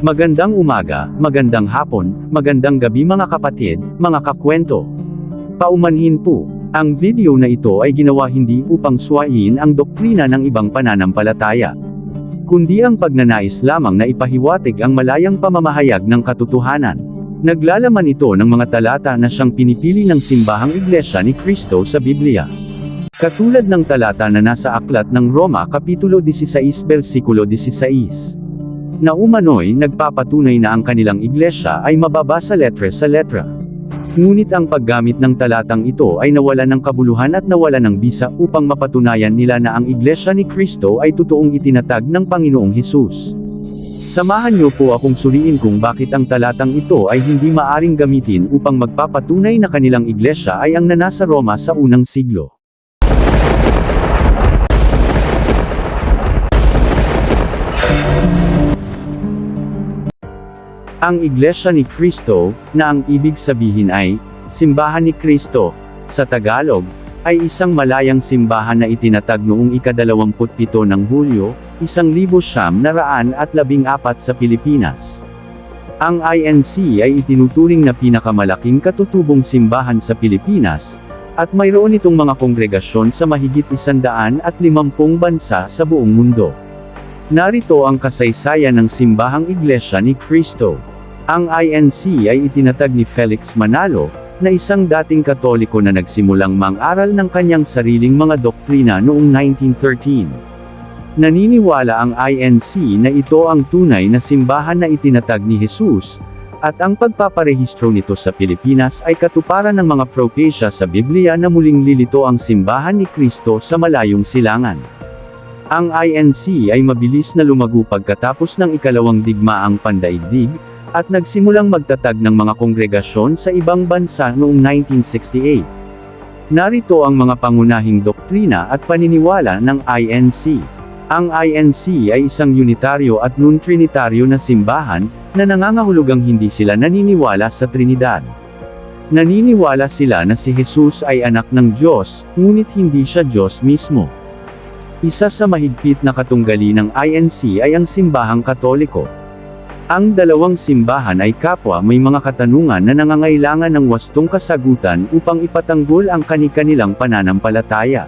Magandang umaga, magandang hapon, magandang gabi mga kapatid, mga kakwento. Paumanhin po, ang video na ito ay ginawa hindi upang suwayin ang doktrina ng ibang pananampalataya. Kundi ang pagnanais lamang na ipahiwatig ang malayang pamamahayag ng katotohanan. Naglalaman ito ng mga talata na siyang pinipili ng simbahang iglesia ni Kristo sa Biblia. Katulad ng talata na nasa aklat ng Roma Kapitulo 16 versikulo 16 na umano'y nagpapatunay na ang kanilang iglesia ay mababa sa letre sa letra. Ngunit ang paggamit ng talatang ito ay nawala ng kabuluhan at nawala ng bisa upang mapatunayan nila na ang iglesia ni Kristo ay totoong itinatag ng Panginoong Hesus. Samahan niyo po akong suriin kung bakit ang talatang ito ay hindi maaring gamitin upang magpapatunay na kanilang iglesia ay ang nanasa Roma sa unang siglo. Ang Iglesia ni Cristo, na ang ibig sabihin ay, Simbahan ni Cristo, sa Tagalog, ay isang malayang simbahan na itinatag noong ikadalawamputpito ng Hulyo, isang libo siyam na raan at labing apat sa Pilipinas. Ang INC ay itinuturing na pinakamalaking katutubong simbahan sa Pilipinas, at mayroon itong mga kongregasyon sa mahigit isandaan at limampung bansa sa buong mundo. Narito ang kasaysayan ng simbahang iglesia ni Cristo. Ang INC ay itinatag ni Felix Manalo, na isang dating katoliko na nagsimulang mang-aral ng kanyang sariling mga doktrina noong 1913. Naniniwala ang INC na ito ang tunay na simbahan na itinatag ni Jesus, at ang pagpaparehistro nito sa Pilipinas ay katuparan ng mga propesya sa Biblia na muling lilito ang simbahan ni Kristo sa malayong silangan. Ang INC ay mabilis na lumago pagkatapos ng ikalawang digmaang pandaigdig, at nagsimulang magtatag ng mga kongregasyon sa ibang bansa noong 1968. Narito ang mga pangunahing doktrina at paniniwala ng INC. Ang INC ay isang unitaryo at non-trinitaryo na simbahan, na nangangahulugang hindi sila naniniwala sa Trinidad. Naniniwala sila na si Jesus ay anak ng Diyos, ngunit hindi siya Diyos mismo. Isa sa mahigpit na katunggali ng INC ay ang simbahang katoliko. Ang dalawang simbahan ay kapwa may mga katanungan na nangangailangan ng wastong kasagutan upang ipatanggol ang kani-kanilang pananampalataya.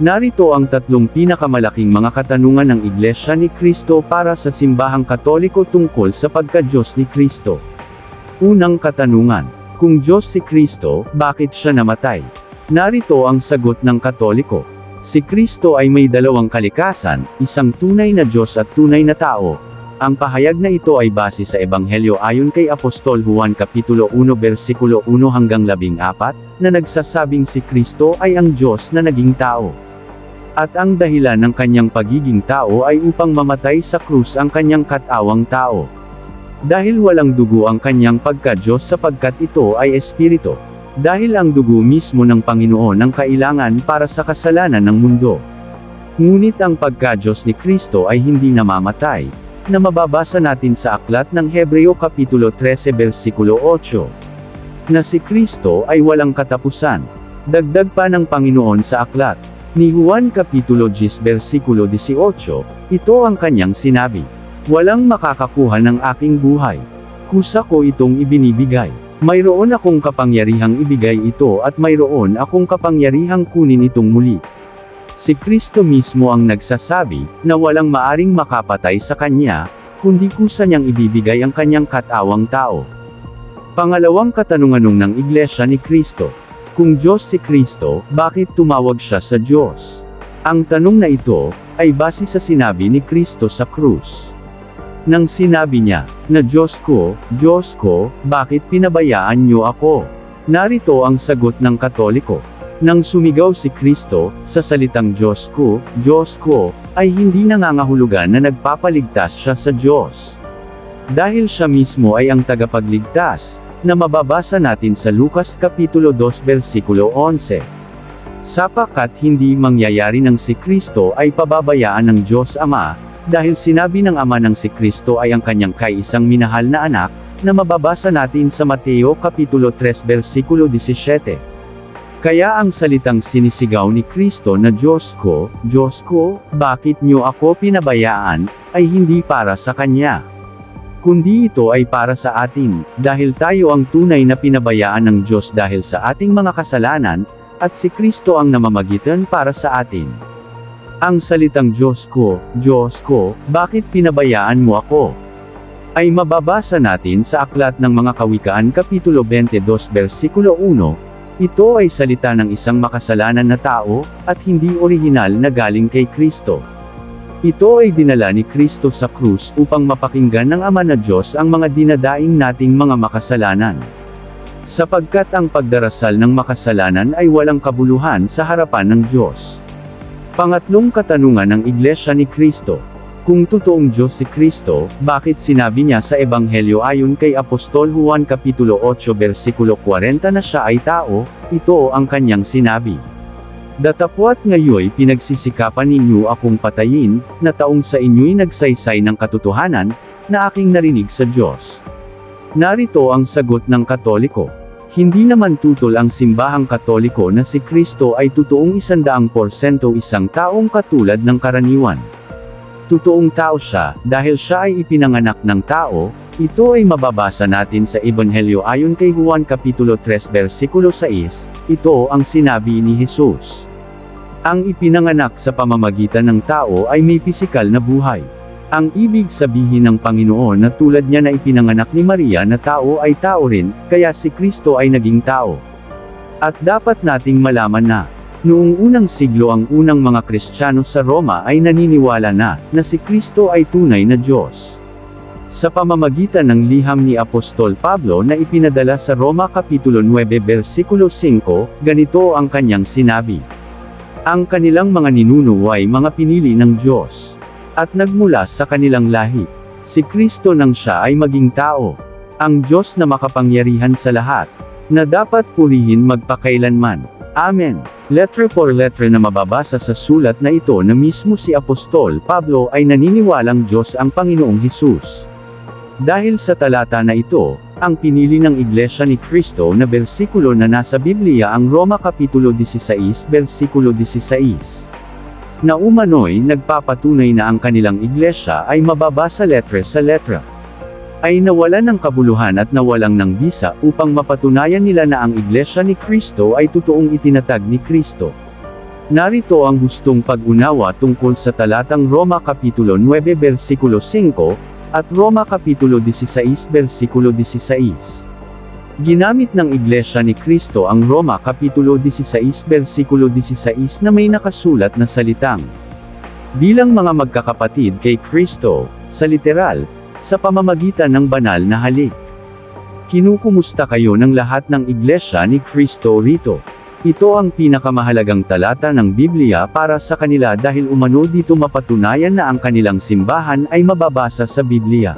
Narito ang tatlong pinakamalaking mga katanungan ng Iglesia ni Kristo para sa simbahang katoliko tungkol sa pagka-Diyos ni Kristo. Unang katanungan, kung Diyos si Kristo, bakit siya namatay? Narito ang sagot ng katoliko. Si Kristo ay may dalawang kalikasan, isang tunay na Diyos at tunay na tao, ang pahayag na ito ay base sa Ebanghelyo ayon kay Apostol Juan Kapitulo 1 versikulo 1 hanggang 14, na nagsasabing si Kristo ay ang Diyos na naging tao. At ang dahilan ng kanyang pagiging tao ay upang mamatay sa krus ang kanyang katawang tao. Dahil walang dugo ang kanyang pagka-Diyos sapagkat ito ay espiritu. Dahil ang dugo mismo ng Panginoon ang kailangan para sa kasalanan ng mundo. Ngunit ang pagka-Diyos ni Kristo ay hindi namamatay, na mababasa natin sa aklat ng Hebreo Kapitulo 13 versikulo 8. Na si Kristo ay walang katapusan. Dagdag pa ng Panginoon sa aklat. Ni Juan Kapitulo 10 versikulo 18, ito ang kanyang sinabi. Walang makakakuha ng aking buhay. Kusa ko itong ibinibigay. Mayroon akong kapangyarihang ibigay ito at mayroon akong kapangyarihang kunin itong muli. Si Kristo mismo ang nagsasabi, na walang maaring makapatay sa Kanya, kundi kusa niyang ibibigay ang Kanyang katawang tao. Pangalawang katanunganong ng Iglesia ni Kristo. Kung Diyos si Kristo, bakit tumawag siya sa Diyos? Ang tanong na ito, ay base sa sinabi ni Kristo sa krus. Nang sinabi niya, na Diyos ko, Diyos ko, bakit pinabayaan niyo ako? Narito ang sagot ng Katoliko. Nang sumigaw si Kristo, sa salitang Diyos ko, Diyos ko, ay hindi nangangahulugan na nagpapaligtas siya sa Diyos. Dahil siya mismo ay ang tagapagligtas, na mababasa natin sa Lucas Kapitulo 2 versikulo 11. Sapagkat hindi mangyayari ng si Kristo ay pababayaan ng Diyos Ama, dahil sinabi ng Ama ng si Kristo ay ang kanyang kaisang minahal na anak, na mababasa natin sa Mateo Kapitulo 3 versikulo 17. Kaya ang salitang sinisigaw ni Kristo na Diyos ko, Diyos ko, bakit niyo ako pinabayaan, ay hindi para sa Kanya. Kundi ito ay para sa atin, dahil tayo ang tunay na pinabayaan ng Diyos dahil sa ating mga kasalanan, at si Kristo ang namamagitan para sa atin. Ang salitang Diyos ko, Diyos ko, bakit pinabayaan mo ako? Ay mababasa natin sa Aklat ng Mga Kawikaan Kapitulo 22 versikulo 1, ito ay salita ng isang makasalanan na tao, at hindi orihinal na galing kay Kristo. Ito ay dinala ni Kristo sa krus upang mapakinggan ng Ama na Diyos ang mga dinadaing nating mga makasalanan. Sapagkat ang pagdarasal ng makasalanan ay walang kabuluhan sa harapan ng Diyos. Pangatlong katanungan ng Iglesia ni Kristo. Kung totoong Diyos si Kristo, bakit sinabi niya sa Ebanghelyo ayon kay Apostol Juan Kapitulo 8 versikulo 40 na siya ay tao, ito ang kanyang sinabi. Datapwat ngayoy pinagsisikapan ninyo akong patayin, na taong sa inyo'y nagsaysay ng katotohanan, na aking narinig sa Diyos. Narito ang sagot ng Katoliko. Hindi naman tutol ang simbahang Katoliko na si Kristo ay totoong isandaang porsento isang taong katulad ng karaniwan. Totoong tao siya, dahil siya ay ipinanganak ng tao, ito ay mababasa natin sa Ebanghelyo ayon kay Juan Kapitulo 3 versikulo 6, ito ang sinabi ni Jesus. Ang ipinanganak sa pamamagitan ng tao ay may pisikal na buhay. Ang ibig sabihin ng Panginoon na tulad niya na ipinanganak ni Maria na tao ay tao rin, kaya si Kristo ay naging tao. At dapat nating malaman na, noong unang siglo ang unang mga Kristiyano sa Roma ay naniniwala na, na si Kristo ay tunay na Diyos. Sa pamamagitan ng liham ni Apostol Pablo na ipinadala sa Roma Kapitulo 9 versikulo 5, ganito ang kanyang sinabi. Ang kanilang mga ninuno ay mga pinili ng Diyos at nagmula sa kanilang lahi. Si Kristo nang siya ay maging tao. Ang Diyos na makapangyarihan sa lahat, na dapat purihin magpakailanman. Amen. Letre por letre na mababasa sa sulat na ito na mismo si Apostol Pablo ay naniniwalang Diyos ang Panginoong Hesus. Dahil sa talata na ito, ang pinili ng Iglesia ni Kristo na bersikulo na nasa Biblia ang Roma Kapitulo 16 versikulo 16 na umano'y nagpapatunay na ang kanilang iglesia ay mababasa letre sa letra. Ay nawalan ng kabuluhan at nawalang ng bisa upang mapatunayan nila na ang iglesia ni Kristo ay totoong itinatag ni Kristo. Narito ang hustong pag-unawa tungkol sa talatang Roma Kapitulo 9 versikulo 5, at Roma Kapitulo 16 versikulo 16. Ginamit ng Iglesia ni Kristo ang Roma Kapitulo 16 versikulo 16 na may nakasulat na salitang Bilang mga magkakapatid kay Kristo, sa literal, sa pamamagitan ng banal na halik. Kinukumusta kayo ng lahat ng Iglesia ni Kristo rito. Ito ang pinakamahalagang talata ng Biblia para sa kanila dahil umano dito mapatunayan na ang kanilang simbahan ay mababasa sa Biblia.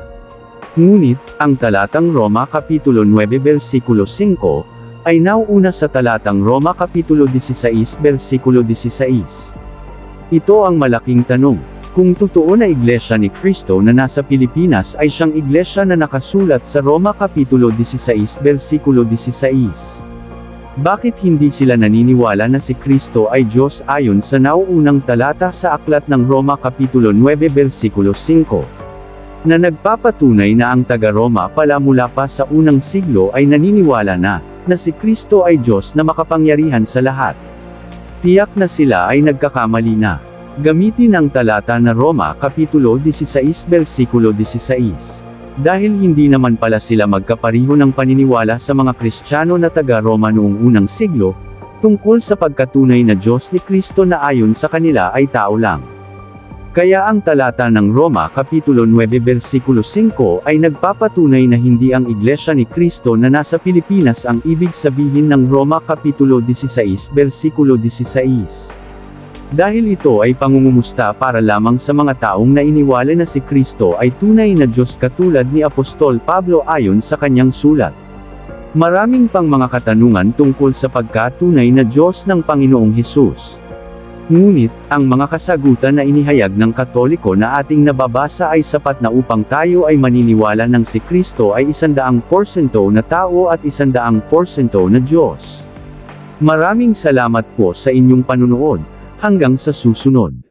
Ngunit, ang talatang Roma Kapitulo 9 versikulo 5, ay nauuna sa talatang Roma Kapitulo 16 versikulo 16. Ito ang malaking tanong. Kung totoo na iglesia ni Kristo na nasa Pilipinas ay siyang iglesia na nakasulat sa Roma Kapitulo 16 versikulo 16. Bakit hindi sila naniniwala na si Kristo ay Diyos ayon sa nauunang talata sa aklat ng Roma Kapitulo 9 versikulo 5? na nagpapatunay na ang taga-Roma pala mula pa sa unang siglo ay naniniwala na, na si Kristo ay Diyos na makapangyarihan sa lahat. Tiyak na sila ay nagkakamali na. Gamitin ang talata na Roma Kapitulo 16 versikulo 16. Dahil hindi naman pala sila magkapariho ng paniniwala sa mga Kristiyano na taga-Roma noong unang siglo, tungkol sa pagkatunay na Diyos ni Kristo na ayon sa kanila ay tao lang. Kaya ang talata ng Roma Kapitulo 9 versikulo 5 ay nagpapatunay na hindi ang Iglesia ni Kristo na nasa Pilipinas ang ibig sabihin ng Roma Kapitulo 16 versikulo 16. Dahil ito ay pangungumusta para lamang sa mga taong nainiwala na si Kristo ay tunay na Diyos katulad ni Apostol Pablo ayon sa kanyang sulat. Maraming pang mga katanungan tungkol sa pagkatunay na Diyos ng Panginoong Hesus. Ngunit, ang mga kasagutan na inihayag ng Katoliko na ating nababasa ay sapat na upang tayo ay maniniwala ng si Kristo ay isandaang porsento na tao at isandaang porsento na Diyos. Maraming salamat po sa inyong panunood. Hanggang sa susunod.